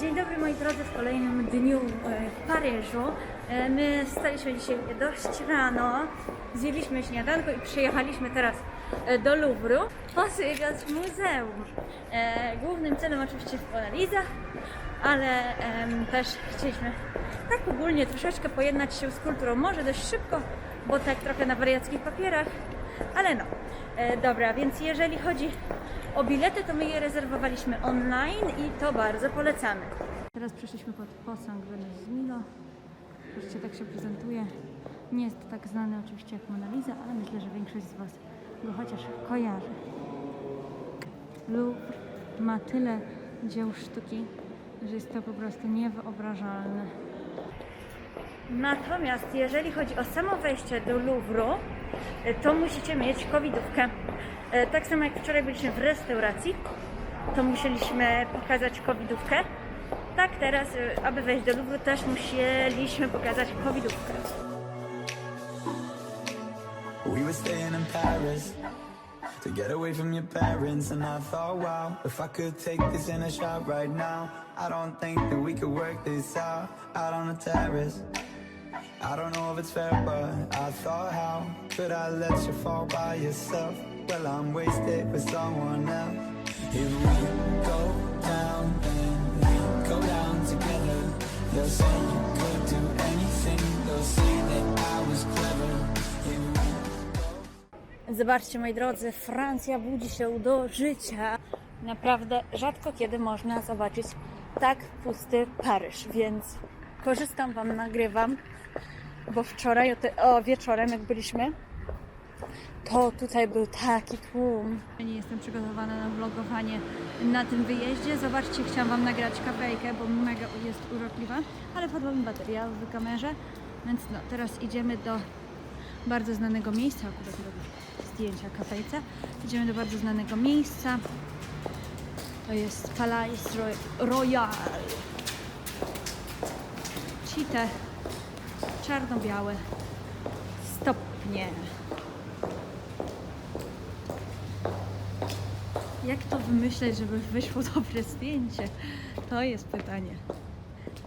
Dzień dobry moi drodzy w kolejnym dniu e, w Paryżu. E, My staliśmy dzisiaj dość rano, zjedliśmy śniadanko i przyjechaliśmy teraz e, do Louvru pozwiedzać muzeum. Głównym celem oczywiście Mona Lisa, ale też chcieliśmy tak ogólnie troszeczkę pojednać się z kulturą. Może dość szybko, bo tak trochę na wariackich papierach, ale no. Dobra, więc jeżeli chodzi o bilety, to my je rezerwowaliśmy online i to bardzo polecamy. Teraz przeszliśmy pod posąg Venus z Milo. Tak się prezentuje. Nie jest tak znany oczywiście jak Mona Lisa, ale myślę, że większość z Was go chociaż kojarzy. Louvre ma tyle dzieł sztuki, że jest to po prostu niewyobrażalne. Natomiast jeżeli chodzi o samo wejście do Louvru, to musicie mieć covidówkę. E, Tak samo jak wczoraj byliśmy w restauracji, to musieliśmy pokazać covidówkę. Tak teraz, e, aby wejść do Louvru, też musieliśmy pokazać covidówkę. We were staying in Paris to get away from your parents, and I thought, wow, if I could take this in a shot right now, I don't think that we could work this out out on the terrace. I don't know if it's fair, but I thought, how could I let you fall by yourself? Well, I'm wasted someone else. If we go down, then we go down together. They'll say you could do anything. They'll say that I was clever. Zobaczcie, moi drodzy, Francja budzi się do życia. Naprawdę rzadko kiedy można zobaczyć tak pusty Paryż, więc korzystam Wam, nagrywam, bo wczoraj, o wieczorem, jak byliśmy, to tutaj był taki tłum. Nie jestem przygotowana na vlogowanie na tym wyjeździe. Zobaczcie, chciałam Wam nagrać kafejkę, bo mega jest urokliwa, ale padła mi bateria w kamerze, więc no, teraz idziemy do bardzo znanego miejsca, akurat robię zdjęcia kafejce. Idziemy do bardzo znanego miejsca. To jest Palais Ro- Royal. Ci te czarno-białe stopnie. Jak to wymyśleć, żeby wyszło dobre zdjęcie? To jest pytanie.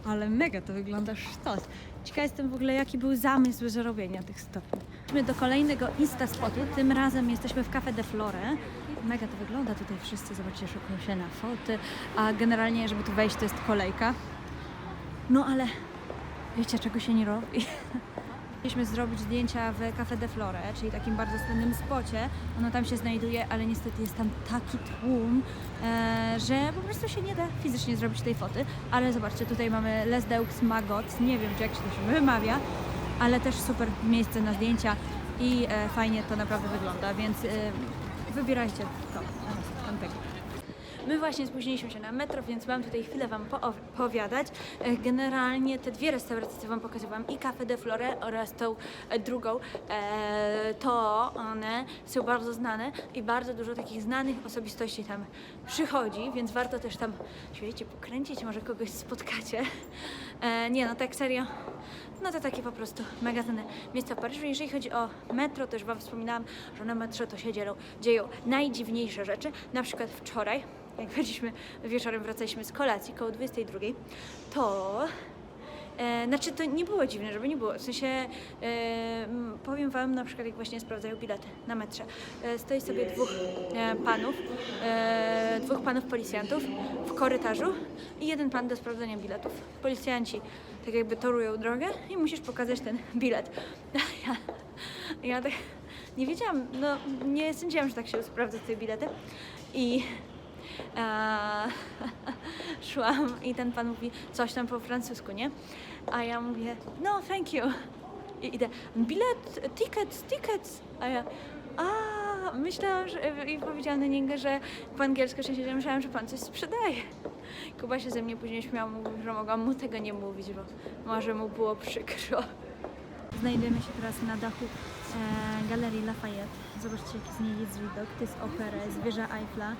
Ale mega to wygląda sztos. Ciekawa jestem w ogóle, jaki był zamysł zrobienia tych stopni. Idźmy do kolejnego Insta spotu. Tym razem jesteśmy w Cafe de Flore. Mega to wygląda tutaj wszyscy, zobaczcie, szukają się na foty. A generalnie, żeby tu wejść, to jest kolejka. No ale wiecie, czego się nie robi? Chcieliśmy zrobić zdjęcia w Cafe de Flore, czyli takim bardzo słynnym spocie. Ono tam się znajduje, ale niestety jest tam taki tłum, e, że po prostu się nie da fizycznie zrobić tej foty. Ale zobaczcie, tutaj mamy Les Deux Magot, nie wiem czy jak się to się wymawia, ale też super miejsce na zdjęcia i e, fajnie to naprawdę wygląda, więc e, wybierajcie to tamtego. My właśnie spóźniliśmy się na metro, więc mam tutaj chwilę Wam poowiadać. E, Generalnie te dwie restauracje, co Wam pokazywałam, i Cafe de Flore oraz tą e, drugą, e, to one są bardzo znane i bardzo dużo takich znanych osobistości tam przychodzi, więc warto też tam, wiecie, pokręcić, może kogoś spotkacie. Nie no, tak serio, no to takie po prostu mega znane miejsca w Paryżu. Jeżeli chodzi o metro, to już Wam wspominałam, że na metrze to się dzieją, dzieją najdziwniejsze rzeczy. Na przykład wczoraj, jak byliśmy wieczorem, wracaliśmy z kolacji koło 22, to E, znaczy to nie było dziwne, żeby nie było. W sensie e, powiem wam na przykład jak właśnie sprawdzają bilety na metrze. E, stoi sobie dwóch e, panów, e, dwóch panów policjantów w korytarzu i jeden pan do sprawdzania biletów. Policjanci tak jakby torują drogę i musisz pokazać ten bilet. Ja, ja tak nie wiedziałam, no nie sądziłam, że tak się sprawdza te bilety i szłam i ten pan mówi coś tam po francusku, nie? A ja mówię, no thank you. I idę, bilet, tickets, tickets. A ja, a myślałam, że, i powiedziałam do niego, że po angielsku się myślałam, że pan coś sprzedaje. Kuba się ze mnie później śmiał, mówił, że mogłam mu tego nie mówić, bo może mu było przykro. Znajdujemy się teraz na dachu e, Galerii Lafayette. Zobaczcie, jaki z niej jest widok. To jest opera, jest wieża Eiffla,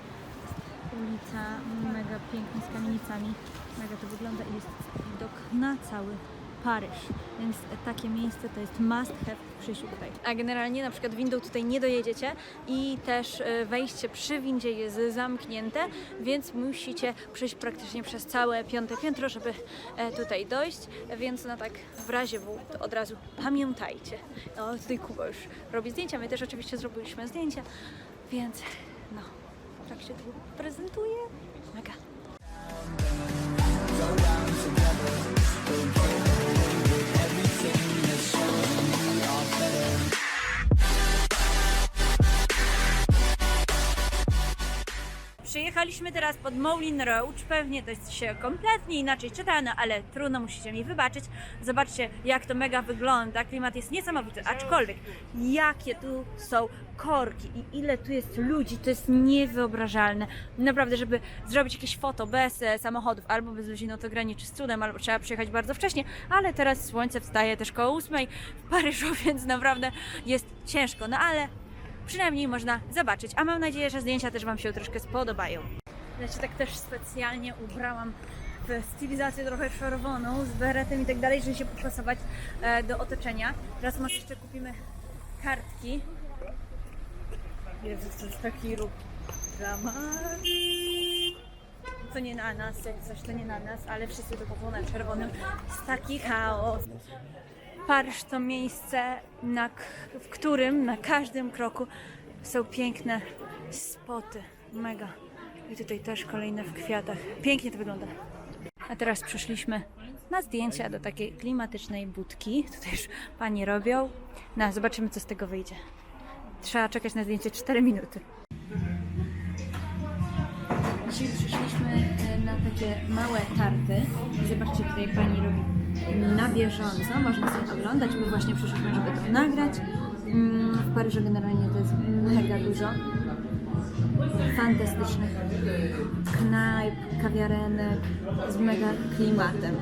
ulica mega piękna z kamienicami. Mega to wygląda i jest widok na cały Paryż. Więc takie miejsce to jest must have przyjściu tutaj. A generalnie na przykład windą tutaj nie dojedziecie i też e, wejście przy windzie jest zamknięte, więc musicie przejść praktycznie przez całe piąte piętro, żeby e, tutaj dojść. Więc no tak w razie W od razu pamiętajcie. No tutaj Kuba już robi zdjęcia, my też oczywiście zrobiliśmy zdjęcia, więc no tak się tu prezentuje. Mega. Przyjechaliśmy teraz pod Moulin Rouge. Pewnie to jest się kompletnie inaczej czyta, no ale trudno, musicie mi wybaczyć. Zobaczcie, jak to mega wygląda. Klimat jest niesamowity, aczkolwiek jakie tu są korki i ile tu jest ludzi, to jest niewyobrażalne. Naprawdę, żeby zrobić jakieś foto bez e, samochodów albo bez ludzi, no to graniczy z cudem, albo trzeba przyjechać bardzo wcześnie, ale teraz słońce wstaje też koło ósmej w Paryżu, więc naprawdę jest ciężko, no ale przynajmniej można zobaczyć. A mam nadzieję, że zdjęcia też Wam się troszkę spodobają. Ja tak też specjalnie ubrałam w stylizację trochę czerwoną, z beretem i tak dalej, żeby się podpasować e, do otoczenia. Teraz może jeszcze kupimy kartki. Jezu, to jest taki ruch dramat. To nie na nas, jak coś to nie na nas, ale wszyscy to kupują na czerwonym. Jest taki chaos. Paryż to miejsce, na, w którym na każdym kroku są piękne spoty. Mega. I tutaj też kolejne w kwiatach. Pięknie to wygląda. A teraz przyszliśmy na zdjęcia do takiej klimatycznej budki. Tutaj już pani robią. No, zobaczymy, co z tego wyjdzie. Trzeba czekać na zdjęcie 4 minuty. Dzisiaj przyszliśmy e, na takie małe tarty. Zobaczcie, tutaj pani robi na bieżąco. Można sobie oglądać. My właśnie przyszliśmy, żeby to nagrać. Mm, W Paryżu generalnie to jest mega dużo fantastycznych knajp, kawiarenek z mega klimatem.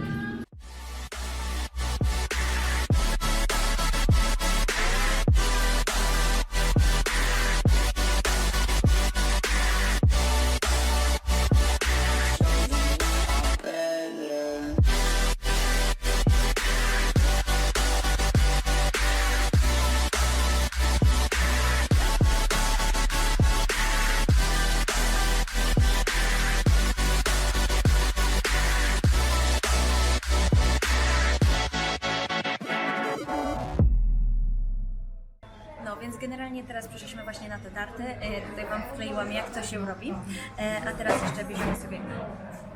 Przeszliśmy właśnie na te tarty. E, Tutaj Wam wkleiłam, jak to się robi. E, A teraz jeszcze bierzemy sobie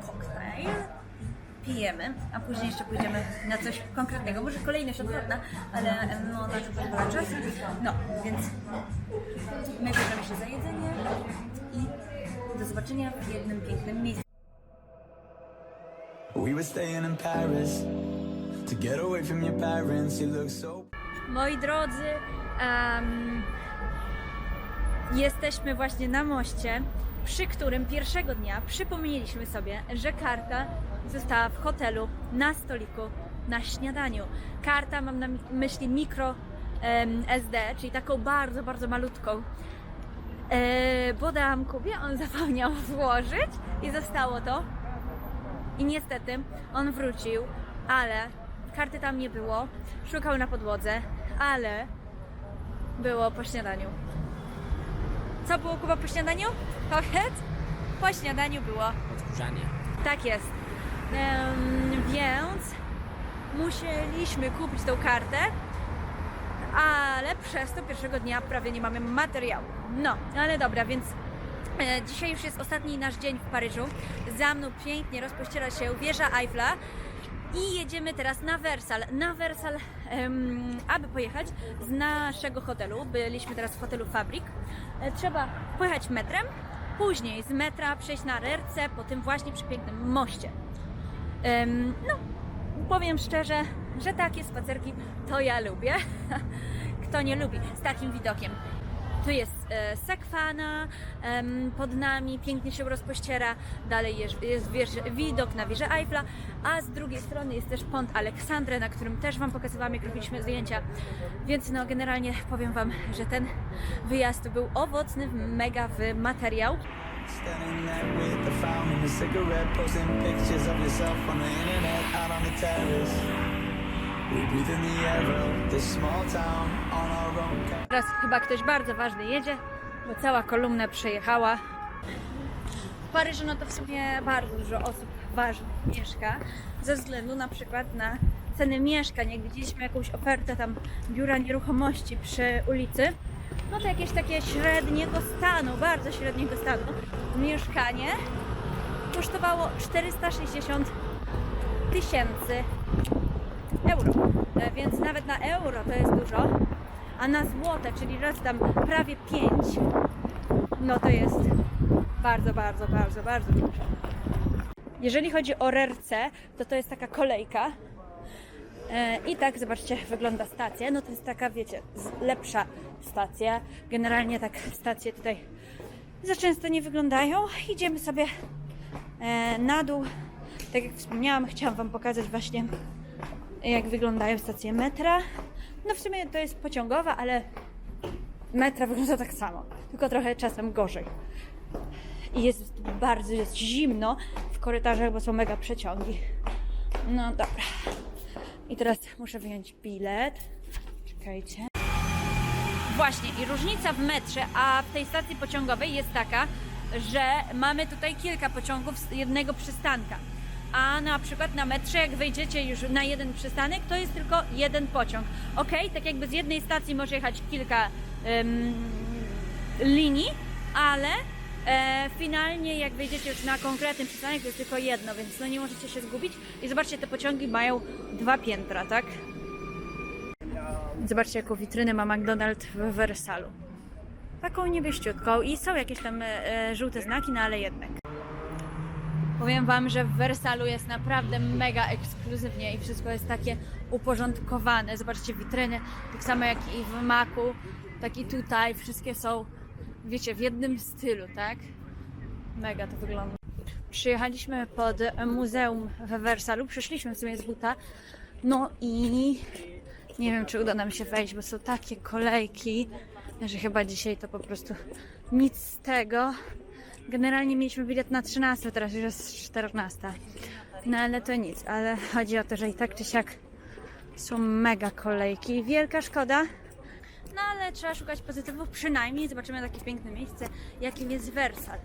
koktajl, pijemy, a później jeszcze pójdziemy na coś konkretnego. Może kolejność odwrotna, ale no, na to pozwala czas. No, więc my bierzemy się za jedzenie i do zobaczenia w jednym pięknym miejscu. We were staying in Paris to get away from your parents. You look so. Moi drodzy, em, jesteśmy właśnie na moście, przy którym pierwszego dnia przypomnieliśmy sobie, że karta została w hotelu na stoliku na śniadaniu. Karta, mam na myśli mikro SD, czyli taką bardzo, bardzo malutką. E, bo Kubie, on zapomniał włożyć i zostało to. I niestety on wrócił, ale karty tam nie było. Szukał na podłodze, ale było po śniadaniu. Co było Kuba po śniadaniu? Powiedz. Po śniadaniu było. Odkurzanie. Tak jest. Em, więc musieliśmy kupić tą kartę, ale przez to pierwszego dnia prawie nie mamy materiału. No, ale dobra, więc e, dzisiaj już jest ostatni nasz dzień w Paryżu. Za mną pięknie rozpościera się wieża Eiffla. I jedziemy teraz na Wersal. Na Wersal, aby pojechać z naszego hotelu, byliśmy teraz w hotelu Fabrik, e, trzeba pojechać metrem, później z metra przejść na Rerce, po tym właśnie przepięknym moście. No, powiem szczerze, że takie spacerki to ja lubię. Kto nie lubi z takim widokiem. Tu jest e, Sekwana, em, pod nami pięknie się rozpościera, dalej jest, jest wież- widok na wieżę Eiffla, a z drugiej strony jest też Pont Aleksandre, na którym też Wam pokazywałam, jak robiliśmy zdjęcia. Więc no generalnie powiem Wam, że ten wyjazd był owocny, mega w materiał. Standing there with the fountain, a cigarette, posting pictures of yourself on the internet, out on the terrace. We breathe in the air of this small town on Teraz chyba ktoś bardzo ważny jedzie, bo cała kolumna przejechała. W Paryżu no to w sumie bardzo dużo osób ważnych mieszka, ze względu na przykład na ceny mieszkań. Jak widzieliśmy jakąś ofertę tam biura nieruchomości przy ulicy, no to jakieś takie średniego stanu, bardzo średniego stanu mieszkanie kosztowało 460 tysięcy euro. E, Więc nawet na euro to jest dużo, a na złote, czyli raz tam prawie 5, no to jest bardzo, bardzo, bardzo, bardzo dużo. Jeżeli chodzi o rerce, to to jest taka kolejka. E, I tak, zobaczcie, wygląda stacja. No to jest taka, wiecie, lepsza stacja. Generalnie tak stacje tutaj za często nie wyglądają. Idziemy sobie e, na dół. Tak jak wspomniałam, chciałam Wam pokazać właśnie jak wyglądają stacje metra. No w sumie to jest pociągowa, ale metra wygląda tak samo, tylko trochę czasem gorzej. I jest bardzo jest zimno w korytarzach, bo są mega przeciągi. No dobra. I teraz muszę wyjąć bilet. Czekajcie. Właśnie, i różnica w metrze, a w tej stacji pociągowej jest taka, że mamy tutaj kilka pociągów z jednego przystanka. A na przykład na metrze, jak wejdziecie już na jeden przystanek, to jest tylko jeden pociąg. Ok, tak jakby z jednej stacji może jechać kilka em, linii, ale e, finalnie jak wejdziecie już na konkretny przystanek, to jest tylko jedno, więc no nie możecie się zgubić. I zobaczcie, te pociągi mają dwa piętra, tak? Zobaczcie, jaką witrynę ma McDonald's w Wersalu. Taką niebieściutką i są jakieś tam e, e, żółte znaki, no ale jednak. Powiem Wam, że w Wersalu jest naprawdę mega ekskluzywnie i wszystko jest takie uporządkowane. Zobaczcie witryny, tak samo jak i w Maku, tak i tutaj. Wszystkie są, wiecie, w jednym stylu, tak? Mega to wygląda. Przyjechaliśmy pod muzeum we Wersalu, przyszliśmy w sumie z buta, no i nie wiem, czy uda nam się wejść, bo są takie kolejki, że chyba dzisiaj to po prostu nic z tego. Generalnie mieliśmy bilet na 13, teraz już jest 14. No ale to nic, ale chodzi o to, że i tak czy siak są mega kolejki. Wielka szkoda. No ale trzeba szukać pozytywów, przynajmniej zobaczymy takie piękne miejsce, jakim jest Wersal.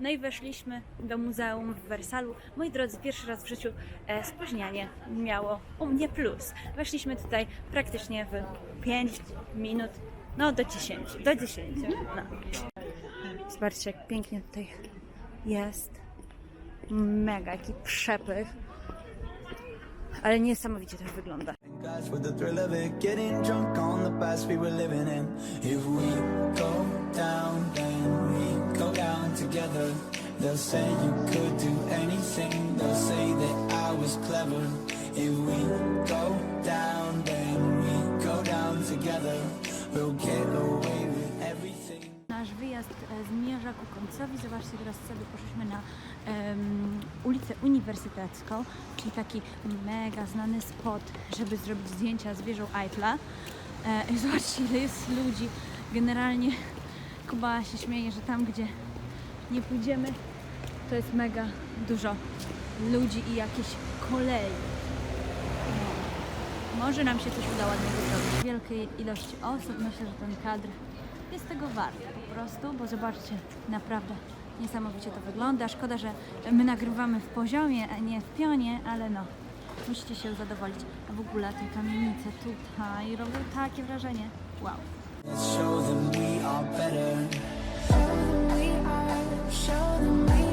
No i weszliśmy do muzeum w Wersalu. Moi drodzy, pierwszy raz w życiu e, spóźnianie miało u mnie plus. Weszliśmy tutaj praktycznie w 5 minut, no do 10, do 10. No. Zobaczcie, jak pięknie tutaj jest. Mega, jaki przepych. Ale niesamowicie też wygląda. With the thrill of it, we go down, then we go down together. They'll say you could do anything. They'll say that I was clever. If we go down, then we go down together. We'll get away. Wyjazd e, zmierza ku końcowi. Zobaczcie, teraz sobie poszliśmy na em, ulicę Uniwersytecką, czyli taki mega znany spot, żeby zrobić zdjęcia z wieżą Eiffla. E, zobaczcie, ile jest ludzi. Generalnie Kuba się śmieje, że tam, gdzie nie pójdziemy, to jest mega dużo ludzi i jakieś kolei. Może nam się coś uda ładnego zrobić. Wielkiej ilości osób. Myślę, że ten kadr jest tego warto po prostu, bo zobaczcie, naprawdę niesamowicie to wygląda. Szkoda, że my nagrywamy w poziomie, a nie w pionie, ale no, musicie się zadowolić. A w ogóle te kamienice tutaj robią takie wrażenie. Wow. Show them we are better. Show them we are, show them we